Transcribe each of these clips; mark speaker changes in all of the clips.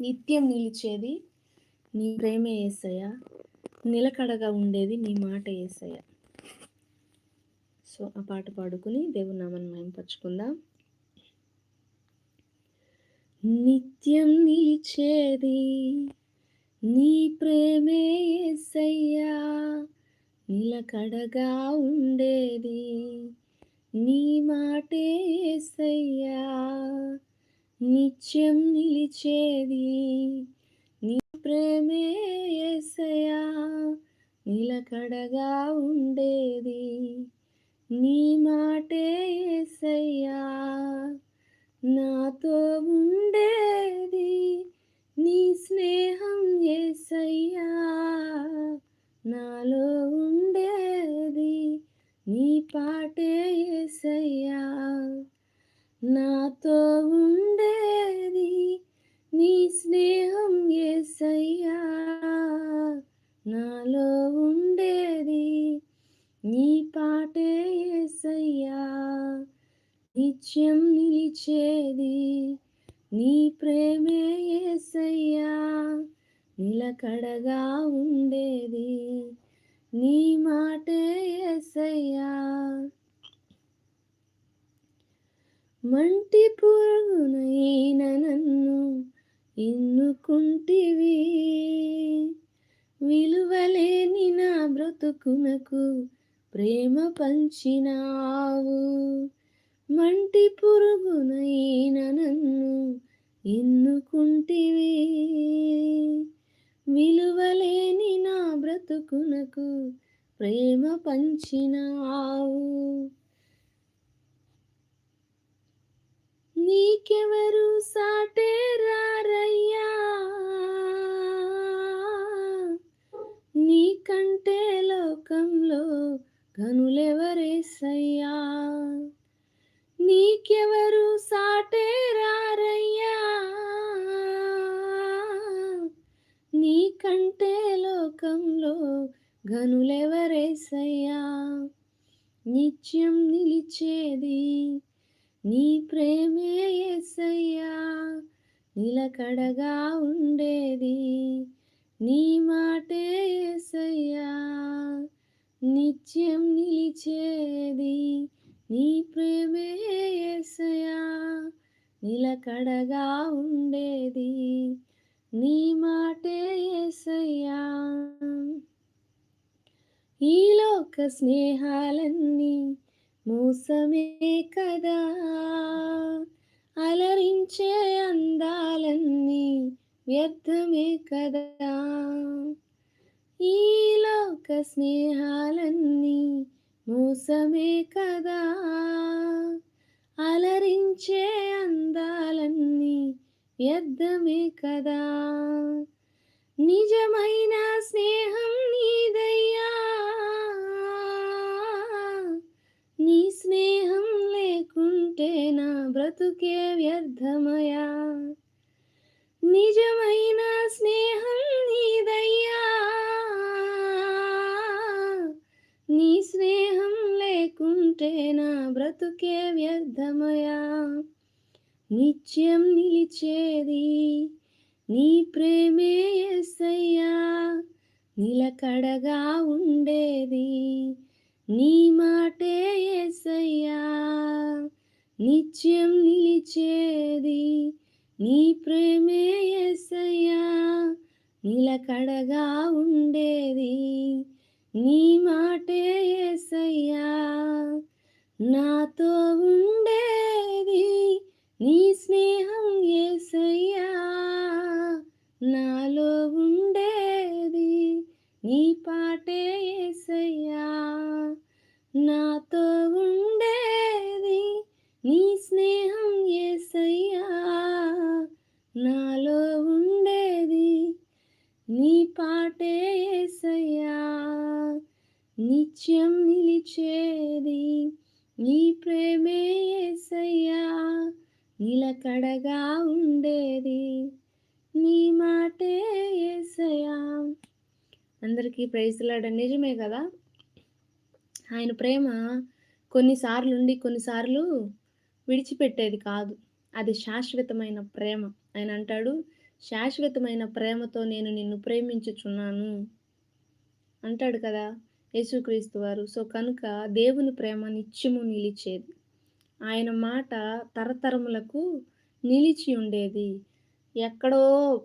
Speaker 1: నిత్యం నిలిచేది నీ ప్రేమే ఏసయ్య. నిలకడగా ఉండేది నీ మాట ఏసయ్య. సో ఆ పాట పాడుకుని దేవుని మేము మేంపరచుకుందాం నిత్యం నిలిచేది నీ ప్రేమే ఏసయ్యా. నిలకడగా ఉండేది నీ మాటే ఏసయ్యా. నిత్యం నిలిచేది నీ ప్రేమే నిలకడగా ఉండేది నీ మాటే ఏసయ్యా. నాతో ఉండేది నీ స్నేహం ఏసయ్యా. నాలో నిలకడగా ఉండేది. నీ మాటే ఎసయ్యా. మంటి పురుగునైన నన్ను ఎన్నుకుంటివి. విలువలేని నా బ్రతుకునకు ప్రేమ పంచినావు. మంటి పురుగునై బ్రతుకునకు ప్రేమ పంచినావు. నీకెవరు సాటే రారయ్యా నీకంటే లోకంలో గనులెవరేసయ్యా నీకెవరు సాటే రారయ్యా నీకంటే లోకంలో గనులెవరేసయ్యా? నిత్యం నిలిచేది నీ ప్రేమే ఏసయ్యా నిలకడగా ఉండేది నీ మాటే ఏసయ్యా నిత్యం స్నేహాలన్నీ మోసమే కదా. అలరించే అందాలన్నీ వ్యర్థమే కదా. ఈ లోక స్నేహాలన్నీ మోసమే కదా. అలరించే అందాలన్నీ వ్యర్థమే కదా. నిజమైన స్నేహం నీదయ్యా. నీ స్నేహం లేకుంటే నా బ్రతుకే వ్యర్థమయా నిజమైన స్నేహం నీదయ్యా. నీ స్నేహం లేకుంటే నా బ్రతుకే వ్యర్థమయా నిత్యం నిలిచేది నీ ప్రేమే ఎస్సయ్యా నిలకడగా ఉండేది నీ మాటే ఏసయ్యా. నిత్యం నిలిచేది నీ ప్రేమే ఏసయ్యా. నిలకడగా ఉండేది నీ మాటే ఏసయ్యా. నాతో ఉండేది నీ స్నేహం ఏసయ్యా. నాలో ఉండేది నీ పాటే త్వరగా ఉండేది. నీ మాటే ఏసయా. అందరికీ ప్రైజ్లాడ నిజమే కదా? ఆయన ప్రేమ కొన్నిసార్లు ఉండి కొన్నిసార్లు విడిచిపెట్టేది కాదు. అది శాశ్వతమైన ప్రేమ. ఆయన అంటాడు శాశ్వతమైన ప్రేమతో నేను నిన్ను ప్రేమించుచున్నాను. అంటాడు కదా యేసుక్రీస్తు వారు. సో కనుక దేవుని ప్రేమ నిత్యము నిలిచేది. ఆయన మాట తరతరములకు నిలిచి ఉండేది. ఎక్కడో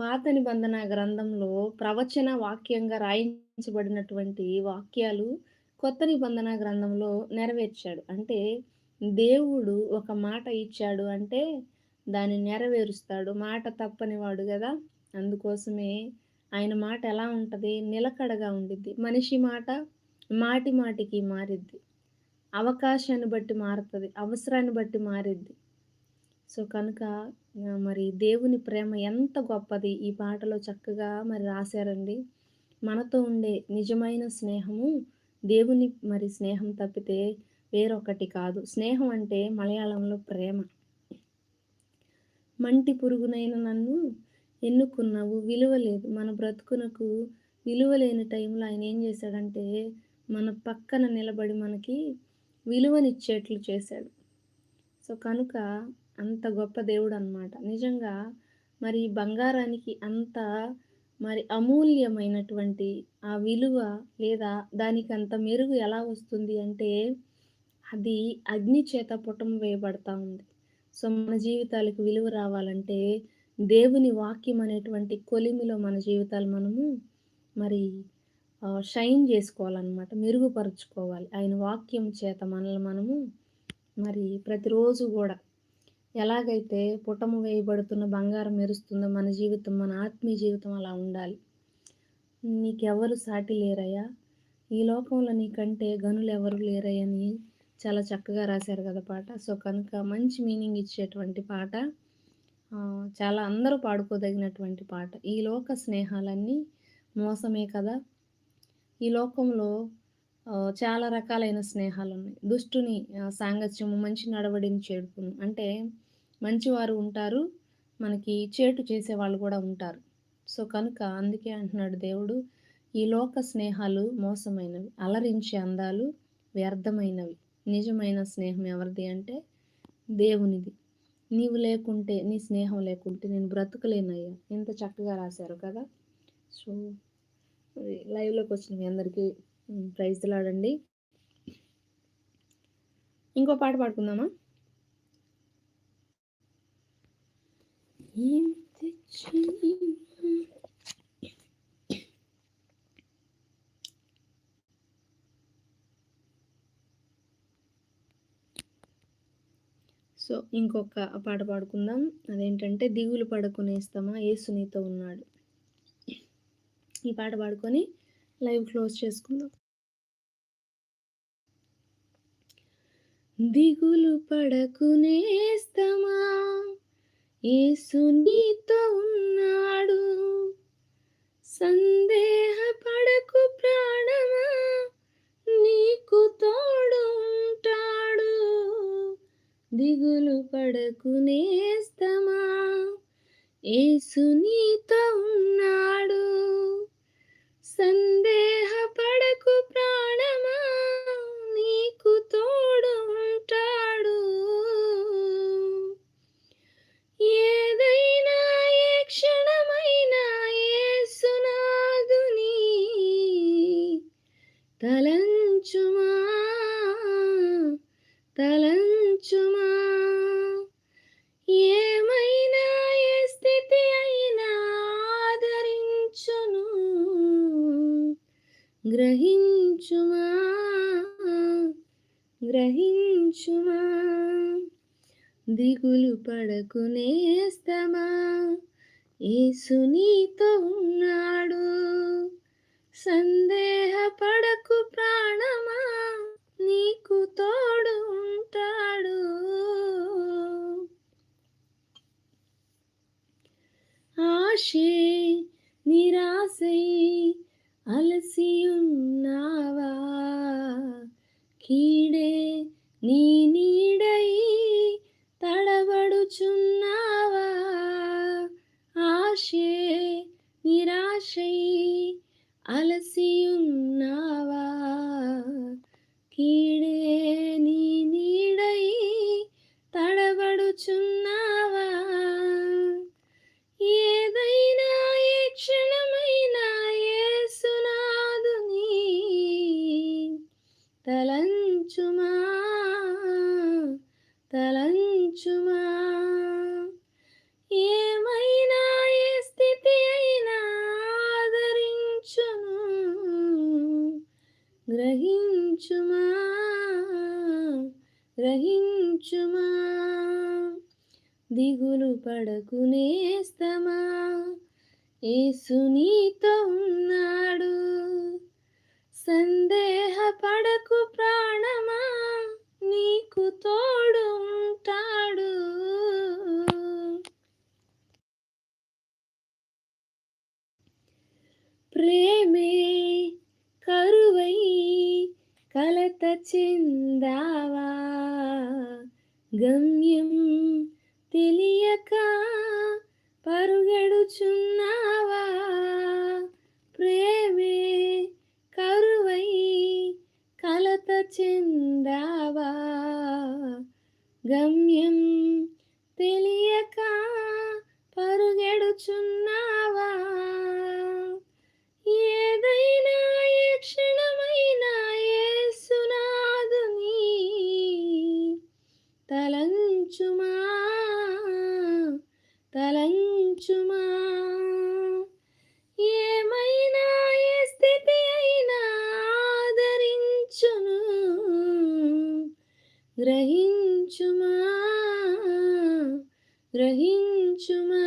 Speaker 1: పాత నిబంధన గ్రంథంలో ప్రవచన వాక్యంగా రాయించబడినటువంటి వాక్యాలు కొత్త నిబంధన గ్రంథంలో నెరవేర్చాడు. అంటే దేవుడు ఒక మాట ఇచ్చాడు అంటే దాన్ని నెరవేరుస్తాడు. మాట తప్పనివాడు కదా. అందుకోసమే ఆయన మాట ఎలా ఉంటుంది? నిలకడగా ఉండిద్ది. మనిషి మాట మాటి మాటికి మారిద్ది. అవకాశాన్ని బట్టి మారుతుంది. అవసరాన్ని బట్టి మారిద్ది. సో కనుక మరి దేవుని ప్రేమ ఎంత గొప్పది. ఈ పాటలో చక్కగా మరి రాశారండి. మనతో ఉండే నిజమైన స్నేహము దేవుని మరి స్నేహం తప్పితే వేరొకటి కాదు. స్నేహం అంటే మలయాళంలో ప్రేమ. మంటి పురుగునైన నన్ను ఎన్నుకున్నావు విలువ లేదు మన బ్రతుకునకు విలువ లేని టైంలో ఆయన ఏం చేశాడంటే మన పక్కన నిలబడి మనకి విలువనిచ్చేట్లు చేశాడు. సో కనుక అంత గొప్ప దేవుడు అనమాట నిజంగా మరి బంగారానికి అంత మరి అమూల్యమైనటువంటి ఆ విలువ లేదా దానికి అంత మెరుగు ఎలా వస్తుంది అంటే అది అగ్ని చేత పుటం వేయబడతా ఉంది. సో మన జీవితాలకు విలువ రావాలంటే దేవుని వాక్యం అనేటువంటి కొలిమిలో మన జీవితాలు మనము మరి షైన్ చేసుకోవాలన్నమాట మెరుగుపరుచుకోవాలి. ఆయన వాక్యం చేత మనల్ని మనము మరి ప్రతిరోజు కూడా ఎలాగైతే పుటము వేయబడుతున్న బంగారం మెరుస్తుందో మన జీవితం మన ఆత్మీయ జీవితం అలా ఉండాలి. నీకెవరు సాటి లేరయ్యా? ఈ లోకంలో నీకంటే గనులు ఎవరు లేరయ్యని చాలా చక్కగా రాశారు కదా పాట. సో కనుక మంచి మీనింగ్ ఇచ్చేటువంటి పాట చాలా అందరూ పాడుకోదగినటువంటి పాట. ఈ లోక స్నేహాలన్నీ మోసమే కదా? ఈ లోకంలో చాలా రకాలైన స్నేహాలు ఉన్నాయి దుష్టుని సాంగత్యము మంచి నడవడిని చేడుకును అంటే మంచివారు ఉంటారు మనకి చేటు చేసేవాళ్ళు కూడా ఉంటారు. సో కనుక అందుకే అంటున్నాడు దేవుడు ఈ లోక స్నేహాలు మోసమైనవి అలరించే అందాలు వ్యర్థమైనవి. నిజమైన స్నేహం ఎవరిది అంటే దేవునిది. నీవు లేకుంటే నీ స్నేహం లేకుంటే నేను బ్రతకలేనయ్యా. ఎంత చక్కగా రాశారు కదా. సో లైవ్లోకి వచ్చిన మీ అందరికీ ప్రైజ్లాడండి ఇంకో పాట పాడుకుందామా? సో ఇంకొక పాట పాడుకుందాం. అదేంటంటే దిగులు పడుకునేస్తామా ఏసు నీతో ఉన్నాడు. ఈ పాట పాడుకొని లైవ్ క్లోజ్ చేసుకుందాం. దిగులు పడకునేస్తమా ఏసు నీతో ఉన్నాడు. సందేహ పడకు ప్రాణమా. నీకు తోడు ఉంటాడు. దిగులు పడకునేస్తమా ఏసు నీతో ఉన్నాడు. సందేహపడకు గ్రహించుమా? గ్రహించుమా? దిగులు పడకునేస్తమా ఏసు నీతో ఉన్నాడు. సందేహ పడకు ప్రాణమా? నీకు తోడు ఉంటాడు. ఆశే నిరాశై నీ గ్రహించుమా? గ్రహించుమా? దిగులు పడుకునేస్తమా ఏసునీతో ఉన్నాడు. సందేహ పడకు ప్రాణమా? నీకు తోడు ఉంటాడు. ప్రేమే కలత చెందావా? గమ్యం తెలియక పరుగడుచున్నావా? ప్రేమే కరువై కలత చెందావా? గమ్యం తెలియక పరుగెడుచున్నా గ్రహించుమా? గ్రహించుమా?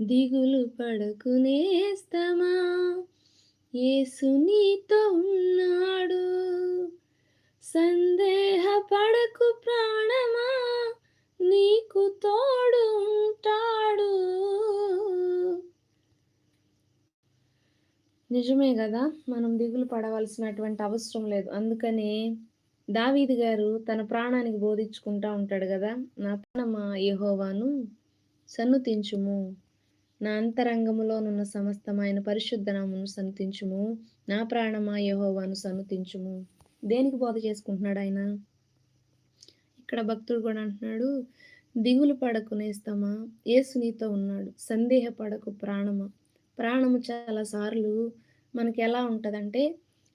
Speaker 1: దిగులు పడకు నేస్తమా యేసు నీతో ఉన్నాడు. సందేహ పడకు ప్రాణమా? నీకు తోడు ఉంటాడు. నిజమే కదా మనం దిగులు పడవలసినటువంటి అవసరం లేదు. అందుకని దావీది గారు తన ప్రాణానికి బోధించుకుంటా ఉంటాడు కదా నా ప్రాణమా యహోవాను? సన్నుతించుము నా అంతరంగములోనున్న సమస్తమైన పరిశుద్ధ నామమును సన్నుతించుము నా ప్రాణమా యహోవాను సన్నుతించుము దేనికి బోధ చేసుకుంటున్నాడు ఆయన? ఇక్కడ భక్తుడు కూడా అంటున్నాడు దిగులు పడకు నేస్తమా యేసు నీతో ఉన్నాడు సందేహ పడకు ప్రాణమా. ప్రాణము చాలా సార్లు మనకి ఎలా ఉంటుందంటే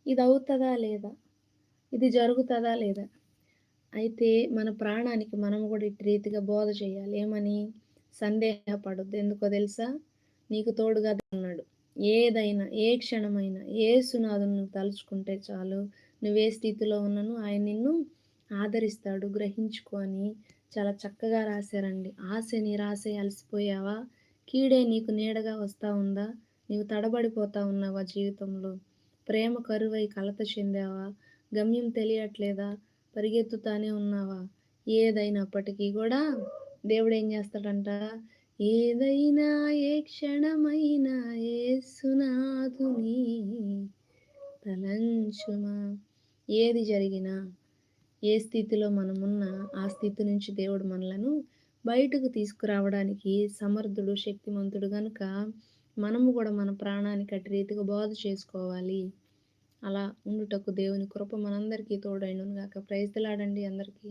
Speaker 1: ఇది అవుతుందా లేదా? ఇది జరుగుతుందా లేదా? అయితే మన ప్రాణానికి మనం కూడా ఇటు రీతిగా బోధ చేయాలి. ఏమని? సందేహపడద్దు. ఎందుకో తెలుసా? నీకు తోడుగా ఉన్నాడు. ఏదైనా ఏ క్షణమైనా ఏ సునాదును నువ్వు తలుచుకుంటే చాలు నువ్వే స్థితిలో ఉన్నను ఆయన నిన్ను ఆదరిస్తాడు. గ్రహించుకో అని చాలా చక్కగా రాశారండి. ఆశ నిరాశ అలసిపోయావా? కీడే నీకు నీడగా వస్తా ఉందా? నీవు తడబడిపోతా ఉన్నావా జీవితంలో? ప్రేమ కరువై కలత చెందావా? గమ్యం తెలియట్లేదా? పరిగెత్తుతానే ఉన్నావా? ఏదైనప్పటికీ కూడా దేవుడు ఏం చేస్తాడంట? ఏదైనా ఏ క్షణమైనా ఏసునాథుని తలంచుమా. ఏది జరిగినా ఏ స్థితిలో మనమున్న ఆ స్థితి నుంచి దేవుడు మనలను బయటకు తీసుకురావడానికి సమర్థుడు శక్తిమంతుడు కనుక మనము కూడా మన ప్రాణానికి అటు రీతిగా బోధ చేసుకోవాలి. అలా ఉండుటకు దేవుని కృప మనందరికీ తోడైనను గాక ప్రైజ్లాడండి అందరికీ.